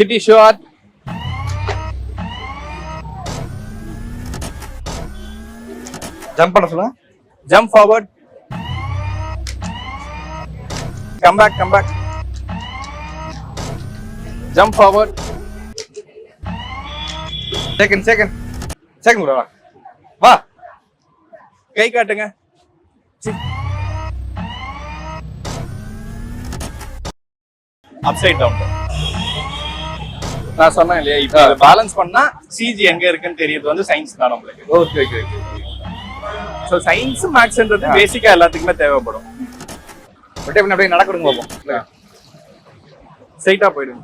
City short jump பண்ண jump forward come back come back jump forward second second second bro வா கை காட்டுங்க. Upside down நான் சொன்னேன் இல்லையா? இப்போ பேலன்ஸ் பண்ணா சிஜி எங்க இருக்குன்னு தெரியுது வந்து சயின்ஸ் தான் நம்மளுக்கு. Okay okay okay so science மேக்ஸ்ன்றது பேசிக்கா எல்லாத்துக்குமே தேவைப்படும். அப்படியே பண்ணி அப்படியே நடக்கணுங்க பார்ப்போம் ஸ்ட்ரைட்டா போயிடுங்க.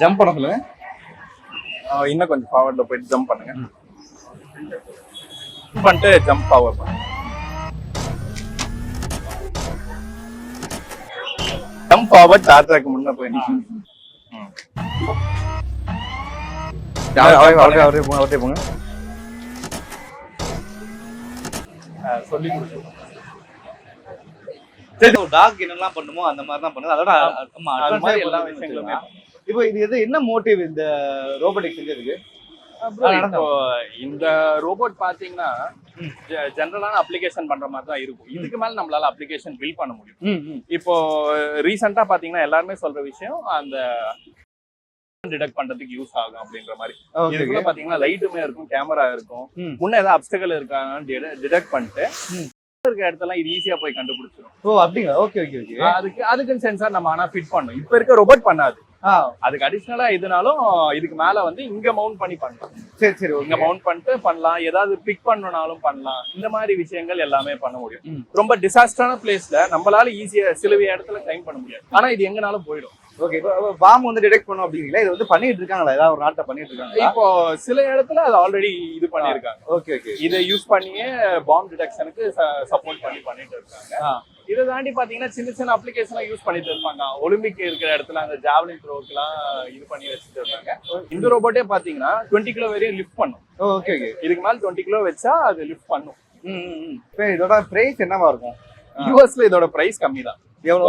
ஜம்ப் பண்ண சொல்லுங்க. இன்னும் கொஞ்சம் ஃபார்வர்ட்ல போயிட்டு ஜம்ப் பண்ணுங்க. பண்ணிட்டு ஜம்ப் ஃபார்வர்ட் பண்ணுங்க. ஜம்ப் ஃபார்வர்ட் டார் ட்ராக் முன்ன அப்படியே அப்படியே போங்க போங்க. சொல்லி கொடுத்து டாக் என்னெல்லாம் பண்ணுமோ அந்த மாதிரி தான் பண்ணுது. அதோட ஆமா அது மாதிரி advance எல்லா விஷயங்களுமே. இப்போ இது எது என்ன மோட்டிவ் இந்த ரோபோட்டிக் செஞ்சதுக்கு இந்த ரோபோட் பாத்தீங்கன்னா ஜென்ரலான அப்ளிகேஷன் பண்ற மாதிரி தான் இருக்கும். இதுக்கு மேல நம்மளால அப்ளிகேஷன் பில் பண்ண முடியும். இப்போ ரீசெண்டா பாத்தீங்கன்னா எல்லாருமே சொல்ற விஷயம் அந்த டிடெக்ட் பண்றதுக்கு யூஸ் ஆகும் அப்படின்ற மாதிரி. இதுக்குள்ள பாத்தீங்கன்னா லைட்டுமே இருக்கும் கேமரா இருக்கும். முன்ன ஏதாவது அப்டக்கல் இருக்காங்கன்னு டிடெக்ட் பண்ணிட்டு. இருக்க இடத்தெல்லாம் இது ஈஸியா போய் கண்டுபிடிச்சிடும் ஓ அப்படிங்களா? ஓகே ஓகே ஓகே அதுக்கு அதுக்கு சென்சார் நம்ம ஆனா ஃபிட் பண்ணும் இப்ப இருக்க ரோபோட் பண்ணாது. அதுக்கு அடிஷனலா எதுனாலும் இதுக்கு மேல வந்து இங்க மவுண்ட் பண்ணி பண்ணலாம். சரி சரி இங்க மவுண்ட் பண்ணிட்டு பண்ணலாம். ஏதாவது பிக் பண்ணனாலும் பண்ணலாம். இந்த மாதிரி விஷயங்கள் எல்லாமே பண்ண முடியும். ரொம்ப டிசாஸ்டரான பிளேஸ்ல நம்மளால ஈஸியா சில இடத்துல டைம் பண்ண முடியாது. ஆனா இது எங்கனாலும் போயிடும். ஓகே இப்போ பாம் வந்து டிடெக்ட் பண்ணும் அப்படிங்களா இது வந்து பண்ணிட்டு இருக்காங்களா? ஏதாவது ஒரு நாட்டை பண்ணிட்டு இருக்காங்களா? இப்போ சில இடத்துல அது ஆல்ரெடி இது பண்ணிருக்காங்க ஓகே ஓகே இதை யூஸ் பண்ணியே பாம் டிடெக்ஷனுக்கு சப்போர்ட் பண்ணி பண்ணிட்டு இருக்காங்க. இதை தாண்டி பாத்தீங்கன்னா சின்ன சின்ன அப்ளிகேஷன் யூஸ் பண்ணிட்டு இருப்பாங்க. ஒலிம்பிக் இருக்கிற இடத்துல அந்த ஜாவலின் த்ரோக்கெல்லாம் இது பண்ணி வச்சுட்டு இருக்காங்க. இந்த ரோபோட்டே பாத்தீங்கன்னா டுவெண்ட்டி கிலோ வரையும் லிஃப்ட் பண்ணும். ஓகே ஓகே இதுக்கு மேல டுவெண்ட்டி கிலோ வச்சா அது லிஃப்ட் பண்ணும். இதோட பிரைஸ் என்னவா இருக்கும். யூஎஸ்ல இதோட பிரைஸ் கம்மி தான்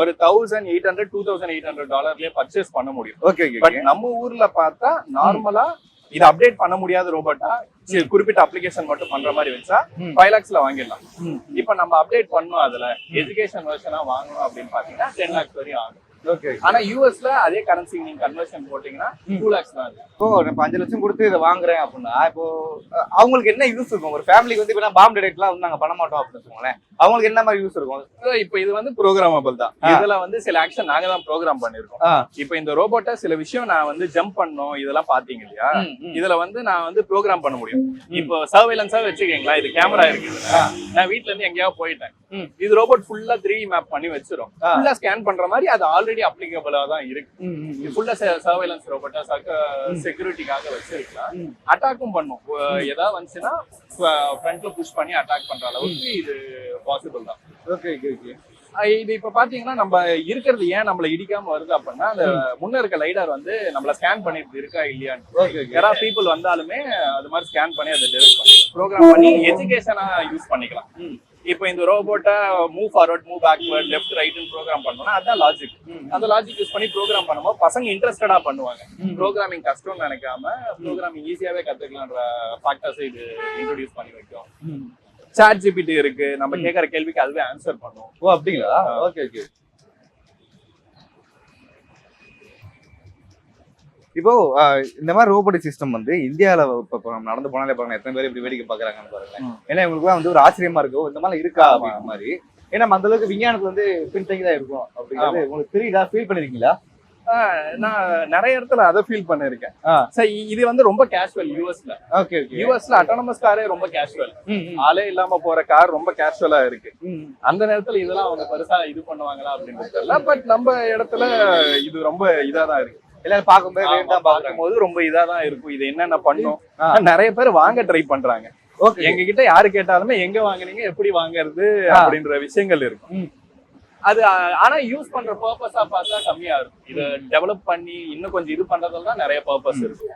ஒரு thousand eight hundred two thousand eight hundred டாலர்லயே purchase பண்ண முடியும். ஓகே ஓகே பட் நம்ம ஊர்ல பார்த்தா நார்மலா இது அப்டேட் பண்ண முடியாத ரோபோட்டா குறிப்பிட்ட அப்ளிகேஷன் மட்டும் பண்ற மாதிரி வச்சா. ஃபைவ் லேக்ஸ்ல வாங்கிடலாம். இப்ப நம்ம அப்டேட் பண்ணோம் அதுல எஜுகேஷன் வெர்ஷனா வாங்கணும் அப்படின்னு பாத்தீங்கன்னா டென் லேக்ஸ் வரையும் ஆகும். ஆனா யூஎஸ்ல அதே கரன்சி நீங்க கன்வர்ஷன் போட்டீங்கன்னா டூ லேக்ஸ் தான் அது இப்போ இப்போ அஞ்சு லட்சம் கொடுத்து இதை வாங்குறேன் அப்படின்னா இப்போ அவங்களுக்கு என்ன யூஸ் இருக்கும்? ஒரு ஃபேமிலிக்கு வந்து இப்போ பாம் டிடெக்ட்லாம் வந்து நாங்க பண்ண மாட்டோம் அப்படின்னு வச்சுக்கோங்களேன். அவங்களுக்கு என்ன மாதிரி யூஸ் இருக்கும்? இப்ப இது வந்து ப்ரோக்ராமபிள் தான். இதுல வந்து சில ஆக்ஷன் நாங்க தான் ப்ரோக்ராம் பண்ணிருக்கோம். இப்ப இந்த ரோபோட்டை சில விஷயம் நான் வந்து ஜம்ப் பண்ணோம் இதெல்லாம் பாத்தீங்க இல்லையா. இதுல வந்து நான் வந்து ப்ரோக்ராம் பண்ண முடியும். இப்போ சர்வேலன்ஸா வச்சுக்கீங்களா இது கேமரா இருக்கு. நான் வீட்ல இருந்து எங்கேயாவது போயிட்டேன். இது ரோபோட் ஃபுல்லா த்ரீ மேப் பண்ணி வச்சிரும். ஃபுல்லா ஸ்கேன் பண்ற மாதிரி அது ஆல்ரெடி அப்ளிகபிளா தான் இருக்கு. ஃபுல்லா சர்வேலன்ஸ் ரோபோட்டா செக்யூரிட்டிக்காக வச்சிருக்கலாம். அட்டாக்கும் பண்ணும். ஏதாவது வந்துச்சுன்னா ஃப்ரண்ட்ல புஷ் பண்ணி அட்டாக் பண்ற அளவுக்கு இது பாசிபிள் தான். ஓகே ஓகே ஓகே இது இப்ப பாத்தீங்கன்னா நம்ம இருக்கிறது ஏன் நம்மள இடிக்காம வருது அப்படின்னா அந்த முன்ன இருக்க லைடார் வந்து நம்மள ஸ்கேன் பண்ணிட்டு இருக்கா இல்லையான்னு. யாராவது பீப்புள் வந்தாலுமே அது மாதிரி ஸ்கேன் பண்ணி அதை டெலிட் பண்ணி ப்ரோக்ராம் பண்ணி எஜுகேஷனா யூஸ் பண்ணிக்கலாம். இப்போ இந்த ரோபோட்டை move forward move backward left ரைட்னு program பண்ணோம்னா அதான் லாஜிக். அந்த லாஜிக் யூஸ் பண்ணி ப்ரோக்ராம் பண்ணும்போது பசங்க இன்ட்ரெஸ்டடா பண்ணுவாங்க. ப்ரோக்ராமிங் கஷ்டம்னு நினைக்காம ப்ரோக்ராமிங் ஈஸியாவே கத்துக்கலான்ற ஃபேக்டர்ஸ் இது இன்ட்ரோடியூஸ் பண்ணி வைக்கும். சாட் ஜிபிடி இருக்கு. நம்ம கேட்கற கேள்விக்கு அதுவே ஆன்சர் பண்ணும். ஓ அப்படிங்களா? Okay okay. இப்போ இந்த மாதிரி ரோபோட்டிக் சிஸ்டம் வந்து இந்தியாவில் இப்போ நடந்து போனாலே பாருங்க எத்தனை பேர் இப்படி வேடிக்கை பார்க்குறாங்கன்னு பாருங்க. ஏன்னா இவங்களுக்குலாம் வந்து ஒரு ஆச்சரியமா இருக்கும். இந்த மாதிரி இருக்கா அப்படிங்கிற மாதிரி. ஏன்னா அந்த அளவுக்கு விஞ்ஞானத்துல வந்து பின்தங்கி தான் இருக்கும் அப்படிங்கிறது உங்களுக்கு தெரியுதா? ஃபீல் பண்ணிருக்கீங்களா? நான் நிறைய இடத்துல அதை ஃபீல் பண்ணிருக்கேன். சரி இது வந்து ரொம்ப கேஷுவல் யூஎஸ்ல ஓகே ஓகே யூஎஸ்ல அட்டானமஸ் காரே ரொம்ப கேஷுவல் ஆளே இல்லாம போற கார் ரொம்ப கேஷுவலா இருக்கு. அந்த நேரத்துல இதெல்லாம் அவங்க பெருசா இது பண்ணுவாங்களா அப்படின்னு தெரியல பட் நம்ம இடத்துல இது ரொம்ப இதா தான் இருக்கு. எல்லாரும் பார்க்கும்போது வேணும் தான் பார்க்கும்போது ரொம்ப இதா தான் இருக்கும். இது என்னென்ன பண்ணும். நிறைய பேர் வாங்க ட்ரை பண்றாங்க. ஓகே எங்க கிட்ட யாரு கேட்டாலுமே எங்க வாங்குனீங்க? எப்படி வாங்குறது. அப்படின்ற விஷயங்கள் இருக்கும். அது ஆனா யூஸ் பண்ற பர்பஸா பார்த்தா கம்மியா இருக்கும். இத டெவலப் பண்ணி இன்னும் கொஞ்சம் இது பண்றதுல தான் நிறைய பர்பஸ் இருக்கு.